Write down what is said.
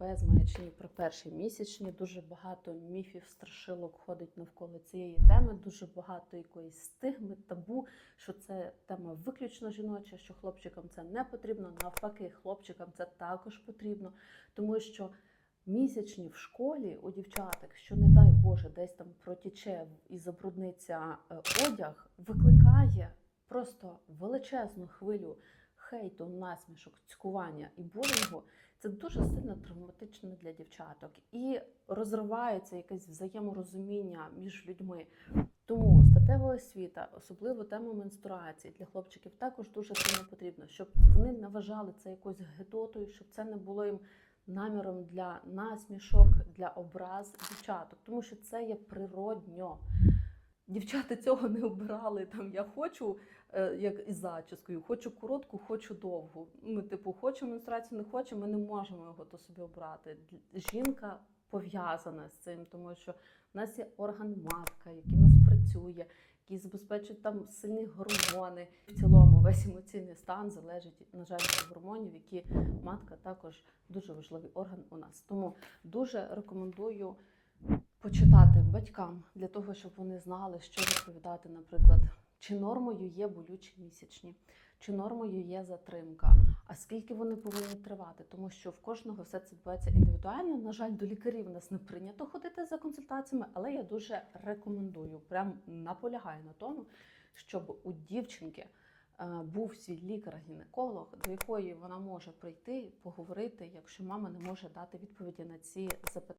Без маячні про перші місячні дуже багато міфів, страшилок ходить навколо цієї теми. Дуже багато якоїсь стигми, табу, що це тема виключно жіноча, що хлопчикам це не потрібно. Навпаки, хлопчикам це також потрібно, тому що місячні в школі у дівчаток, що не дай Боже, десь там протіче і забрудниться е, одяг, викликає просто величезну хвилю хейту, насмішок, цькування і булінгу. Це дуже сильно травматично для дівчаток і розривається якесь взаєморозуміння між людьми. Тому статева освіта, особливо тема менструації для хлопчиків, також дуже сильно потрібно, щоб вони не вважали це якоюсь гидотою, щоб це не було їм наміром для насмішок, для образ дівчаток, тому що це є природньо. Дівчата цього не обирали. Там я хочу, е, як із зачіскою, хочу коротку, хочу довгу. Ми, типу, хочемо менструацію, не хочемо, ми не можемо його то собі обрати. Жінка пов'язана з цим, тому що в нас є орган матка, який нас працює, який забезпечує там сильні гормони. В цілому весь емоційний стан залежить, на жаль, від гормонів, які матка також дуже важливий орган у нас. Тому дуже рекомендую почитати батькам для того, щоб вони знали, що відповідати, наприклад, чи нормою є болючі місячні, чи нормою є затримка, а скільки вони повинні тривати, тому що в кожного все це відбувається індивідуально. На жаль, до лікарів нас не прийнято ходити за консультаціями, але я дуже рекомендую, прям наполягаю на тому, щоб у дівчинки е, був свій лікар-гінеколог, до якої вона може прийти, поговорити, якщо мама не може дати відповіді на ці запитання.